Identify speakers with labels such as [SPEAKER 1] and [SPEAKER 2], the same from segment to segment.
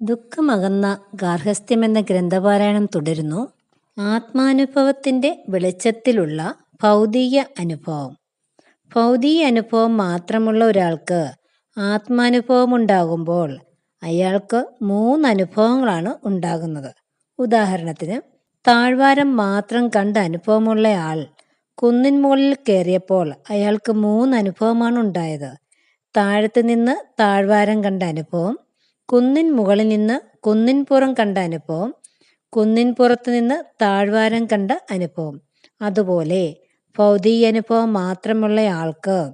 [SPEAKER 1] ദുഃഖമകന്ന ഗാർഹസ്ഥ്യമെന്ന ഗ്രന്ഥപാരായണം തുടരുന്നു. ആത്മാനുഭവത്തിന്റെ വെളിച്ചത്തിലുള്ള ഭൗതിക അനുഭവം. ഭൗതിക അനുഭവം മാത്രമുള്ള ഒരാൾക്ക് ആത്മാനുഭവം ഉണ്ടാകുമ്പോൾ അയാൾക്ക് മൂന്ന് അനുഭവങ്ങളാണ് ഉണ്ടാകുന്നത്. ഉദാഹരണത്തിന് താഴ്വാരം മാത്രം കണ്ട അനുഭവമുള്ള ആൾ കുന്നിൻ മുകളിൽ കയറിയപ്പോൾ അയാൾക്ക് മൂന്ന് അനുഭവമാണ് ഉണ്ടായത്. താഴത്ത് നിന്ന് താഴ്വാരം കണ്ട അനുഭവം കുന്നിൻ മുകളിൽ നിന്ന് കുന്നിൻ പുറം കണ്ട അനുഭവം കുന്നിൻ പുറത്ത് നിന്ന് താഴ്വാരം കണ്ട അനുഭവം. അതുപോലെ ഭൗതിക അനുഭവം മാത്രമുള്ള ആൾക്ക്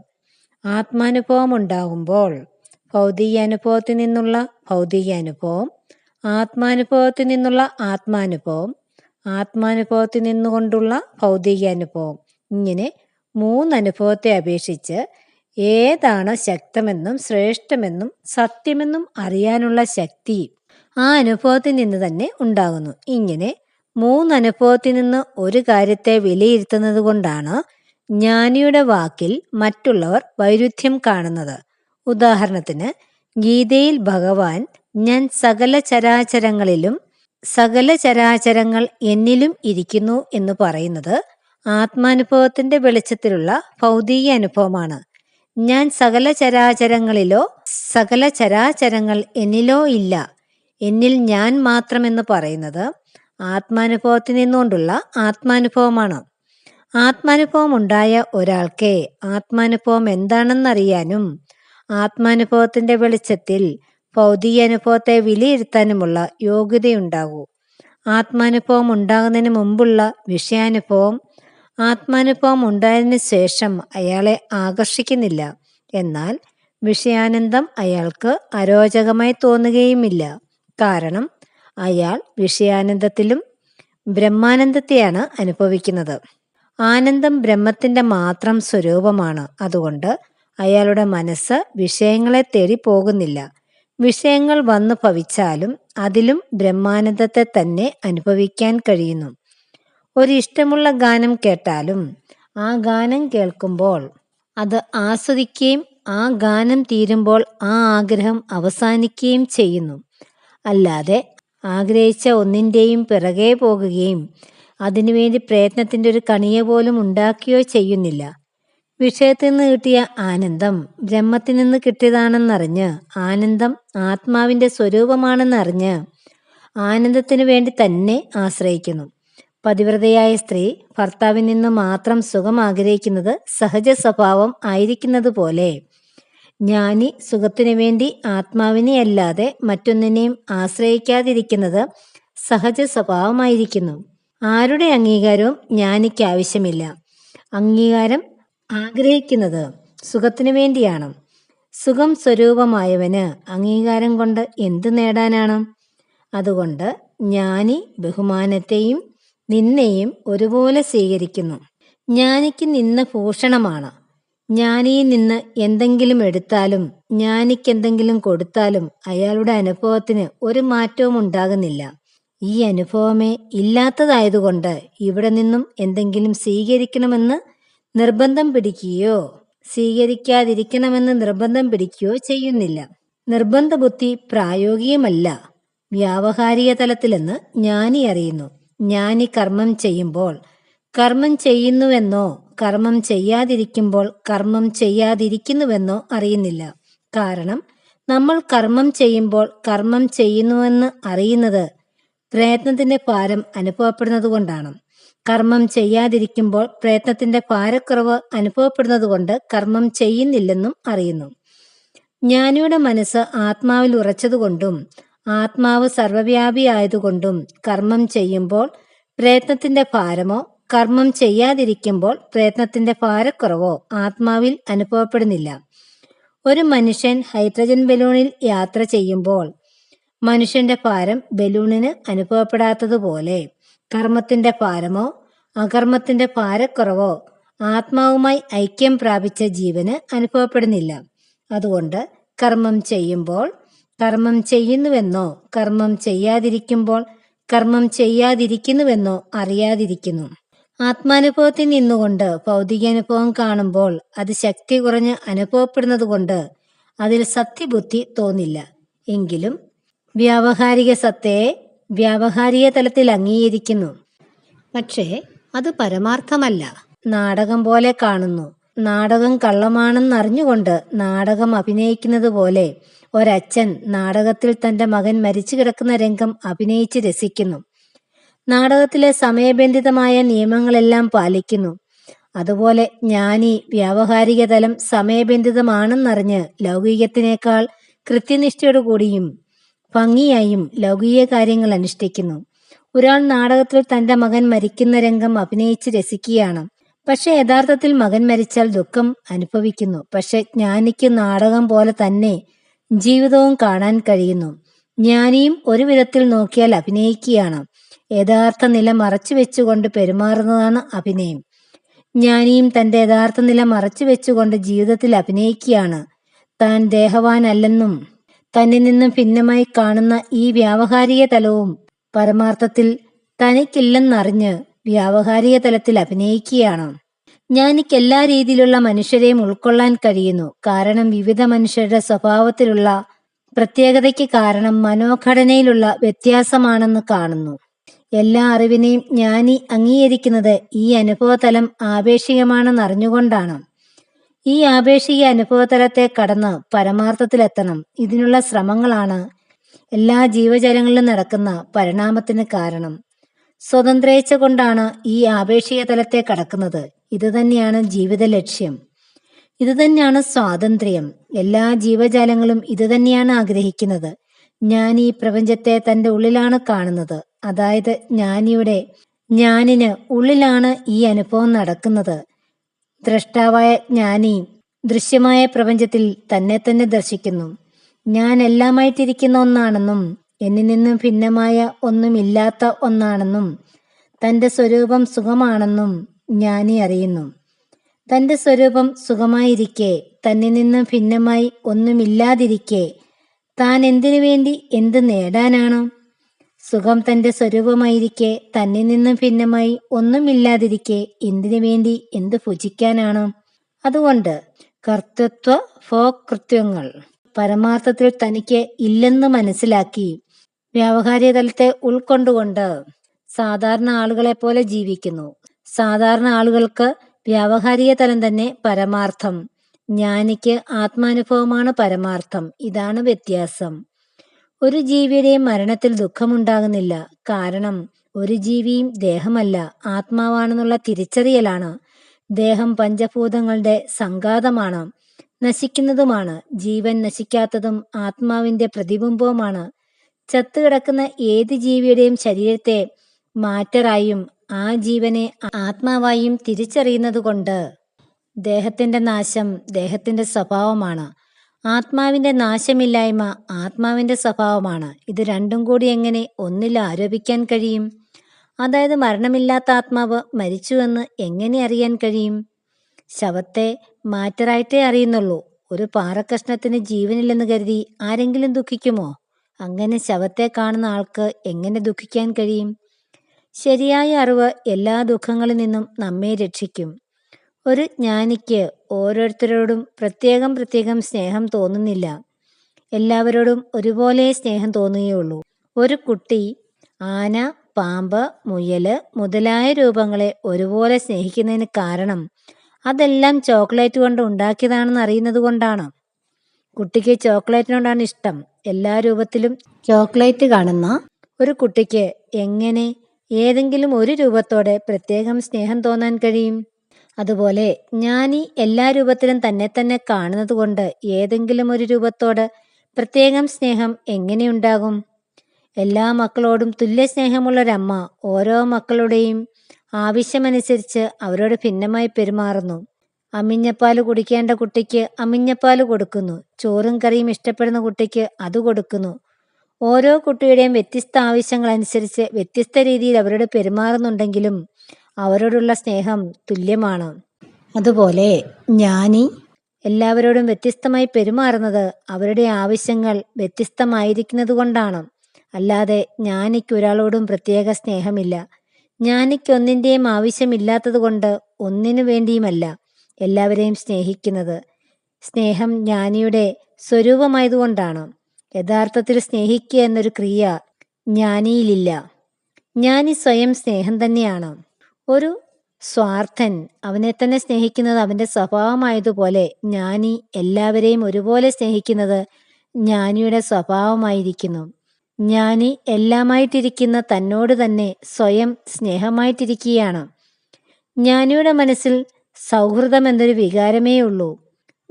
[SPEAKER 1] ആത്മാനുഭവം ഉണ്ടാകുമ്പോൾ ഭൗതിക അനുഭവത്തിൽ നിന്നുള്ള ഭൗതിക അനുഭവം ആത്മാനുഭവത്തിൽ നിന്നുള്ള ആത്മാനുഭവം ആത്മാനുഭവത്തിൽ നിന്നുകൊണ്ടുള്ള ഭൗതിക അനുഭവം. ഇങ്ങനെ മൂന്ന് അനുഭവത്തെ അപേക്ഷിച്ച് ഏതാണ് ശക്തമെന്നും ശ്രേഷ്ഠമെന്നും സത്യമെന്നും അറിയാനുള്ള ശക്തി ആ അനുഭവത്തിൽ നിന്ന് തന്നെ ഉണ്ടാകുന്നു. ഇങ്ങനെ മൂന്ന് അനുഭവത്തിൽ നിന്ന് ഒരു കാര്യത്തെ വിലയിരുത്തുന്നത് കൊണ്ടാണ് ജ്ഞാനിയുടെ വാക്കിൽ മറ്റുള്ളവർ വൈരുദ്ധ്യം കാണുന്നത്. ഉദാഹരണത്തിന് ഗീതയിൽ ഭഗവാൻ ഞാൻ സകല ചരാചരങ്ങളിലും സകല ചരാചരങ്ങൾ എന്നിലും ഇരിക്കുന്നു എന്ന് പറയുന്നത് ആത്മാനുഭവത്തിന്റെ വെളിച്ചത്തിലുള്ള ഭൗതിക അനുഭവമാണ്. ഞാൻ സകല ചരാചരങ്ങളിലോ സകല ചരാചരങ്ങൾ എന്നിലോ ഇല്ല. എന്നിൽ ഞാൻ മാത്രമെന്ന് പറയുന്നത് ആത്മാനുഭവത്തിൽ നിന്നുകൊണ്ടുള്ള ആത്മാനുഭവമാണ്. ആത്മാനുഭവം ഉണ്ടായ ഒരാൾക്ക് ആത്മാനുഭവം എന്താണെന്നറിയാനും ആത്മാനുഭവത്തിന്റെ വെളിച്ചത്തിൽ ഭൗതിക അനുഭവത്തെ വിലയിരുത്താനുമുള്ള യോഗ്യതയുണ്ടാകൂ. ആത്മാനുഭവം ഉണ്ടാകുന്നതിന് മുമ്പുള്ള വിഷയാനുഭവം ആത്മാനുഭവം ഉണ്ടായതിനു ശേഷം അയാളെ ആകർഷിക്കുന്നില്ല. എന്നാൽ വിഷയാനന്ദം അയാൾക്ക് അരോചകമായി തോന്നുകയുമില്ല. കാരണം അയാൾ വിഷയാനന്ദത്തിലും ബ്രഹ്മാനന്ദത്തെയാണ് അനുഭവിക്കുന്നത്. ആനന്ദം ബ്രഹ്മത്തിന്റെ മാത്രം സ്വരൂപമാണ്. അതുകൊണ്ട് അയാളുടെ മനസ്സ് വിഷയങ്ങളെ തേടി പോകുന്നില്ല. വിഷയങ്ങൾ വന്നു ഭവിച്ചാലും അതിലും ബ്രഹ്മാനന്ദത്തെ തന്നെ അനുഭവിക്കാൻ കഴിയുന്നു. ഒരു ഇഷ്ടമുള്ള ഗാനം കേട്ടാലും ആ ഗാനം കേൾക്കുമ്പോൾ അത് ആസ്വദിക്കുകയും ആ ഗാനം തീരുമ്പോൾ ആ ആഗ്രഹം അവസാനിക്കുകയും ചെയ്യുന്നു. അല്ലാതെ ആഗ്രഹിച്ച ഒന്നിന്റെയും പിറകെ പോകുകയും അതിനുവേണ്ടി പ്രയത്നത്തിന്റെ ഒരു കണിയെ പോലും ഉണ്ടാക്കുകയോ ചെയ്യുന്നില്ല. വിഷയത്തിൽ നിന്ന് കിട്ടിയ ആനന്ദം ബ്രഹ്മത്തിൽ നിന്ന് കിട്ടിയതാണെന്നറിഞ്ഞ് ആനന്ദം ആത്മാവിന്റെ സ്വരൂപമാണെന്നറിഞ്ഞ് ആനന്ദത്തിനു വേണ്ടി തന്നെ ആശ്രയിക്കുന്നു. പതിവ്രതയായ സ്ത്രീ ഭർത്താവിൽ നിന്ന് മാത്രം സുഖം ആഗ്രഹിക്കുന്നത് സഹജ സ്വഭാവം ആയിരിക്കുന്നത് പോലെ. ജ്ഞാനി സുഖത്തിനു വേണ്ടി ആത്മാവിനെ അല്ലാതെ മറ്റൊന്നിനെയും ആശ്രയിക്കാതിരിക്കുന്നത് സഹജ സ്വഭാവമായിരിക്കുന്നു. ആരുടെ അംഗീകാരവും ജ്ഞാനിക്ക് ആവശ്യമില്ല. അംഗീകാരം ആഗ്രഹിക്കുന്നത് സുഖത്തിനു വേണ്ടിയാണ്. സുഖം സ്വരൂപമായവന് അംഗീകാരം കൊണ്ട് എന്തു നേടാനാണ്? അതുകൊണ്ട് ജ്ഞാനി ബഹുമാനത്തെയും നിന്നെയും ഒരുപോലെ സ്വീകരിക്കുന്നു. ജ്ഞാനിക്ക് നിന്ന് ഭൂഷണമാണ്. ജ്ഞാനിയിൽ നിന്ന് എന്തെങ്കിലും എടുത്താലും ജ്ഞാനിക്ക് എന്തെങ്കിലും കൊടുത്താലും അയാളുടെ അനുഭവത്തിന് ഒരു മാറ്റവും ഉണ്ടാകുന്നില്ല. ഈ അനുഭവമേ ഇല്ലാത്തതായതുകൊണ്ട് ഇവിടെ നിന്നും എന്തെങ്കിലും സ്വീകരിക്കണമെന്ന് നിർബന്ധം പിടിക്കുകയോ സ്വീകരിക്കാതിരിക്കണമെന്ന് നിർബന്ധം പിടിക്കുകയോ ചെയ്യുന്നില്ല. നിർബന്ധ ബുദ്ധി പ്രായോഗികമല്ല വ്യാവഹാരിക തലത്തിലെന്ന് ജ്ഞാനി അറിയുന്നു. ജ്ഞാനി കർമ്മം ചെയ്യുമ്പോൾ കർമ്മം ചെയ്യുന്നുവെന്നോ കർമ്മം ചെയ്യാതിരിക്കുമ്പോൾ കർമ്മം ചെയ്യാതിരിക്കുന്നുവെന്നോ അറിയുന്നില്ല. കാരണം നമ്മൾ കർമ്മം ചെയ്യുമ്പോൾ കർമ്മം ചെയ്യുന്നുവെന്ന് അറിയുന്നത് പ്രയത്നത്തിന്റെ ഭാരം അനുഭവപ്പെടുന്നത് കൊണ്ടാണ് കർമ്മം ചെയ്യാതിരിക്കുമ്പോൾ പ്രയത്നത്തിന്റെ ഭാരക്കുറവ് അനുഭവപ്പെടുന്നത് കൊണ്ട് കർമ്മം ചെയ്യുന്നില്ലെന്നും അറിയുന്നു. ജ്ഞാനിയുടെ മനസ്സ് ആത്മാവിൽ ഉറച്ചതുകൊണ്ടും ആത്മാവ് സർവവ്യാപിയായതുകൊണ്ടും കർമ്മം ചെയ്യുമ്പോൾ പ്രയത്നത്തിന്റെ ഭാരമോ കർമ്മം ചെയ്യാതിരിക്കുമ്പോൾ പ്രയത്നത്തിന്റെ ഭാരക്കുറവോ ആത്മാവിൽ അനുഭവപ്പെടുന്നില്ല. ഒരു മനുഷ്യൻ ഹൈഡ്രജൻ ബലൂണിൽ യാത്ര ചെയ്യുമ്പോൾ മനുഷ്യന്റെ ഭാരം ബലൂണിന് അനുഭവപ്പെടാത്തതുപോലെ കർമ്മത്തിന്റെ ഭാരമോ അകർമ്മത്തിന്റെ ഭാരക്കുറവോ ആത്മാവുമായി ഐക്യം പ്രാപിച്ച ജീവന് അനുഭവപ്പെടുന്നില്ല. അതുകൊണ്ട് കർമ്മം ചെയ്യുമ്പോൾ കർമ്മം ചെയ്യുന്നുവെന്നോ കർമ്മം ചെയ്യാതിരിക്കുമ്പോൾ കർമ്മം ചെയ്യാതിരിക്കുന്നുവെന്നോ അറിയാതിരിക്കുന്നു. ആത്മാനുഭവത്തിൽ നിന്നുകൊണ്ട് ഭൗതികാനുഭവം കാണുമ്പോൾ അത് ശക്തി കുറഞ്ഞ് അനുഭവപ്പെടുന്നത് കൊണ്ട് അതിൽ സത്യബുദ്ധി തോന്നില്ല. എങ്കിലും വ്യാവഹാരിക സത്തയെ വ്യാവഹാരിക തലത്തിൽ അംഗീകരിക്കുന്നു. പക്ഷേ അത് പരമാർത്ഥമല്ല. നാടകം പോലെ കാണുന്നു. നാടകം കള്ളമാണെന്നറിഞ്ഞുകൊണ്ട് നാടകം അഭിനയിക്കുന്നത് പോലെ ഒരച്ഛൻ നാടകത്തിൽ തന്റെ മകൻ മരിച്ചു കിടക്കുന്ന രംഗം അഭിനയിച്ച് രസിക്കുന്നു. നാടകത്തിലെ സമയബന്ധിതമായ നിയമങ്ങളെല്ലാം പാലിക്കുന്നു. അതുപോലെ ജ്ഞാനി വ്യാവഹാരിക തലം സമയബന്ധിതമാണെന്നറിഞ്ഞ് ലൗകികത്തിനേക്കാൾ കൃത്യനിഷ്ഠയോടുകൂടിയും ഭംഗിയായും ലൗകിക കാര്യങ്ങൾ അനുഷ്ഠിക്കുന്നു. ഒരാൾ നാടകത്തിൽ തന്റെ മകൻ മരിക്കുന്ന രംഗം അഭിനയിച്ച് രസിക്കുകയാണ്. പക്ഷെ യഥാർത്ഥത്തിൽ മകൻ മരിച്ചാൽ ദുഃഖം അനുഭവിക്കുന്നു. പക്ഷെ ജ്ഞാനിക്ക് നാടകം പോലെ തന്നെ ജീവിതവും കാണാൻ കഴിയുന്നു. ജ്ഞാനിയും ഒരു വിധത്തിൽ നോക്കിയാൽ അഭിനയിക്കുകയാണ്. യഥാർത്ഥ നില മറച്ചു വെച്ചുകൊണ്ട് പെരുമാറുന്നതാണ് അഭിനയം. ജ്ഞാനിയും തന്റെ യഥാർത്ഥ നില മറച്ചു വെച്ചുകൊണ്ട് ജീവിതത്തിൽ അഭിനയിക്കുകയാണ്. താൻ ദേഹവാനല്ലെന്നും തന്നിൽ നിന്നും ഭിന്നമായി കാണുന്ന ഈ വ്യാവഹാരിക തലവും പരമാർത്ഥത്തിൽ തനിക്കില്ലെന്നറിഞ്ഞ് വ്യാവഹാരിക തലത്തിൽ അഭിനയിക്കുകയാണ്. ജ്ഞാനിക്ക് എല്ലാ രീതിയിലുള്ള മനുഷ്യരെയും ഉൾക്കൊള്ളാൻ കഴിയുന്നു. കാരണം വിവിധ മനുഷ്യരുടെ സ്വഭാവത്തിലുള്ള പ്രത്യേകതയ്ക്ക് കാരണം മനോഘടനയിലുള്ള വ്യത്യാസമാണെന്ന് കാണുന്നു. എല്ലാ അറിവിനെയും ജ്ഞാനി അംഗീകരിക്കുന്നത് ഈ അനുഭവതലം ആപേക്ഷികമാണെന്ന് അറിഞ്ഞുകൊണ്ടാണ് ഈ ആപേക്ഷിക അനുഭവതലത്തെ കടന്ന് പരമാർത്ഥത്തിലെത്തണം. ഇതിനുള്ള ശ്രമങ്ങളാണ് എല്ലാ ജീവജാലങ്ങളിലും നടക്കുന്ന പരിണാമത്തിന് കാരണം. സ്വതന്ത്രേച്ഛ കൊണ്ടാണ് ഈ ആപേക്ഷിക തലത്തെ കടക്കുന്നത്. ഇത് തന്നെയാണ് ജീവിത ലക്ഷ്യം. ഇത് തന്നെയാണ് സ്വാതന്ത്ര്യം. എല്ലാ ജീവജാലങ്ങളും ഇത് തന്നെയാണ് ആഗ്രഹിക്കുന്നത്. ഞാൻ ഈ പ്രപഞ്ചത്തെ തന്റെ ഉള്ളിലാണ് കാണുന്നത്. അതായത് ജ്ഞാനിയുടെ ജ്ഞാനിന് ഉള്ളിലാണ് ഈ അനുഭവം നടക്കുന്നത്. ദ്രഷ്ടാവായ ജ്ഞാനി ദൃശ്യമായ പ്രപഞ്ചത്തിൽ തന്നെ തന്നെ ദർശിക്കുന്നു. ഞാൻ എല്ലാമായിട്ടിരിക്കുന്ന ഒന്നാണെന്നും എന്നിൽ നിന്നും ഭിന്നമായ ഒന്നുമില്ലാത്ത ഒന്നാണെന്നും തന്റെ സ്വരൂപം സുഖമാണെന്നും ജ്ഞാനി അറിയുന്നു. തന്റെ സ്വരൂപം സുഖമായിരിക്കെ തന്നിൽ നിന്നും ഭിന്നമായി ഒന്നുമില്ലാതിരിക്കെ താൻ എന്തിനു വേണ്ടി എന്ത് നേടാനാണ്? സുഖം തന്റെ സ്വരൂപമായിരിക്കെ തന്നിൽ നിന്നും ഭിന്നമായി ഒന്നുമില്ലാതിരിക്കെ എന്തിനു വേണ്ടി എന്ത് ഭുജിക്കാനാണ്? അതുകൊണ്ട് കർത്തൃത്വ ഭോകൃത്യങ്ങൾ പരമാർത്ഥത്തിൽ തനിക്ക് ഇല്ലെന്ന് മനസ്സിലാക്കി വ്യാവഹാരിക തലത്തെ ഉൾക്കൊണ്ടുകൊണ്ട് സാധാരണ ആളുകളെ പോലെ ജീവിക്കുന്നു. സാധാരണ ആളുകൾക്ക് വ്യാവഹാരിക തലം തന്നെ പരമാർത്ഥം. ജ്ഞാനിക്ക് ആത്മാനുഭവമാണ് പരമാർത്ഥം. ഇതാണ് വ്യത്യാസം. ഒരു ജീവിയുടെയും മരണത്തിൽ ദുഃഖമുണ്ടാകുന്നില്ല. കാരണം ഒരു ജീവിയും ദേഹമല്ല. ആത്മാവാണെന്നുള്ള തിരിച്ചറിയലാണ്. ദേഹം പഞ്ചഭൂതങ്ങളുടെ സംഘാതമാണ്. നശിക്കുന്നതുമാണ്. ജീവൻ നശിക്കാത്തതും ആത്മാവിന്റെ പ്രതിബിംബവുമാണ്. ചത്തുകിടക്കുന്ന ഏത് ജീവിയുടെയും ശരീരത്തെ മാറ്ററായും ആ ജീവനെ ആത്മാവായും തിരിച്ചറിയുന്നതുകൊണ്ട് ദേഹത്തിന്റെ നാശം ദേഹത്തിന്റെ സ്വഭാവമാണ്. ആത്മാവിന്റെ നാശമില്ലായ്മ ആത്മാവിന്റെ സ്വഭാവമാണ്. ഇത് രണ്ടും കൂടി എങ്ങനെ ഒന്നിൽ ആരോപിക്കാൻ കഴിയും? അതായത് മരണമില്ലാത്ത ആത്മാവ് മരിച്ചുവെന്ന് എങ്ങനെ അറിയാൻ കഴിയും? ശവത്തെ മാറ്ററായിട്ടേ അറിയുന്നുള്ളൂ. ഒരു പാറക്കഷ്ണത്തിന് ജീവനില്ലെന്ന് കരുതി ആരെങ്കിലും ദുഃഖിക്കുമോ? അങ്ങനെ ശവത്തെ കാണുന്ന ആൾക്ക് എങ്ങനെ ദുഃഖിക്കാൻ കഴിയും? ശരിയായ അറിവ് എല്ലാ ദുഃഖങ്ങളിൽ നിന്നും നമ്മെ രക്ഷിക്കും. ഒരു ജ്ഞാനിക്ക് ഓരോരുത്തരോടും പ്രത്യേകം പ്രത്യേകം സ്നേഹം തോന്നുന്നില്ല. എല്ലാവരോടും ഒരുപോലെ സ്നേഹം തോന്നുകയുള്ളൂ. ഒരു കുട്ടി ആന പാമ്പ് മുയൽ മുതലായ രൂപങ്ങളെ ഒരുപോലെ സ്നേഹിക്കുന്നതിന് കാരണം അതെല്ലാം ചോക്ലേറ്റ് കൊണ്ട് ഉണ്ടാക്കിയതാണെന്ന് അറിയുന്നത് കൊണ്ടാണ്. കുട്ടിക്ക് ചോക്ലേറ്റിനോടാണ് ഇഷ്ടം. എല്ലാ രൂപത്തിലും ചോക്ലേറ്റ് കാണുന്ന ഒരു കുട്ടിക്ക് എങ്ങനെ ഏതെങ്കിലും ഒരു രൂപത്തോടെ പ്രത്യേകം സ്നേഹം തോന്നാൻ കഴിയും. അതുപോലെ ജ്ഞാനി എല്ലാ രൂപത്തിലും തന്നെ തന്നെ കാണുന്നത് കൊണ്ട് ഏതെങ്കിലും ഒരു രൂപത്തോട് പ്രത്യേകം സ്നേഹം എങ്ങനെയുണ്ടാകും എല്ലാ മക്കളോടും തുല്യ സ്നേഹമുള്ളൊരമ്മ ഓരോ മക്കളുടെയും ആവശ്യമനുസരിച്ച് അവരോട് ഭിന്നമായി പെരുമാറുന്നു. അമിഞ്ഞപ്പാൽ കുടിക്കേണ്ട കുട്ടിക്ക് അമിഞ്ഞപ്പാൽ കൊടുക്കുന്നു. ചോറും കറിയും ഇഷ്ടപ്പെടുന്ന കുട്ടിക്ക് അത് കൊടുക്കുന്നു. ഓരോ കുട്ടിയുടെയും വ്യത്യസ്ത ആവശ്യങ്ങൾ അനുസരിച്ച് വ്യത്യസ്ത രീതിയിൽ അവരോട് പെരുമാറുന്നുണ്ടെങ്കിലും അവരോടുള്ള സ്നേഹം തുല്യമാണ്. അതുപോലെ ജ്ഞാനി എല്ലാവരോടും വ്യത്യസ്തമായി പെരുമാറുന്നത് അവരുടെ ആവശ്യങ്ങൾ വ്യത്യസ്തമായിരിക്കുന്നത് കൊണ്ടാണ് അല്ലാതെ ജ്ഞാനിക്ക് ഒരാളോടും പ്രത്യേക സ്നേഹമില്ല. ജ്ഞാനിക്ക് ഒന്നിന്റെയും ആവശ്യമില്ലാത്തത് കൊണ്ട് ഒന്നിനു വേണ്ടിയുമല്ല എല്ലാവരെയും സ്നേഹിക്കുന്നത്. സ്നേഹം ജ്ഞാനിയുടെ സ്വരൂപമായതുകൊണ്ടാണ്. യഥാർത്ഥത്തിൽ സ്നേഹിക്കുക എന്നൊരു ക്രിയ ജ്ഞാനിയിലില്ല. ജ്ഞാനി സ്വയം സ്നേഹം തന്നെയാണ്. ഒരു സ്വാർത്ഥൻ അവനെ തന്നെ സ്നേഹിക്കുന്നത് അവന്റെ സ്വഭാവമായതുപോലെ ജ്ഞാനി എല്ലാവരെയും ഒരുപോലെ സ്നേഹിക്കുന്നത് ജ്ഞാനിയുടെ സ്വഭാവമായിരിക്കുന്നു. ജ്ഞാനി എല്ലാമായിട്ടിരിക്കുന്ന തന്നോട് തന്നെ സ്വയം സ്നേഹമായിട്ടിരിക്കുകയാണ്. ജ്ഞാനിയുടെ മനസ്സിൽ സൗഹൃദം എന്നൊരു വികാരമേ ഉള്ളൂ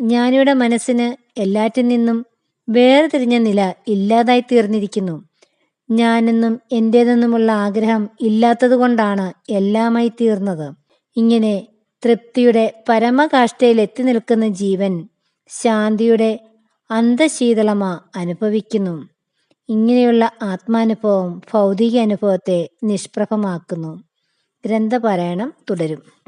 [SPEAKER 1] ജ്ഞാനിയുടെ മനസ്സിന് എല്ലാറ്റിൽ നിന്നും വേർതിരിഞ്ഞ നില ഇല്ലാതായി തീർന്നിരിക്കുന്നു. ഞാനെന്നും എന്റേതെന്നുമുള്ള ആഗ്രഹം ഇല്ലാത്തതുകൊണ്ടാണ് എല്ലാമായി തീർന്നത്. ഇങ്ങനെ തൃപ്തിയുടെ പരമകാഷ്ഠയിൽ എത്തി നിൽക്കുന്ന ജീവൻ ശാന്തിയുടെ അന്തശീതളമ അനുഭവിക്കുന്നു. ഇങ്ങനെയുള്ള ആത്മാനുഭവം ഭൗതിക അനുഭവത്തെ നിഷ്പ്രഭമാക്കുന്നു. ഗ്രന്ഥപാരായണം തുടരും.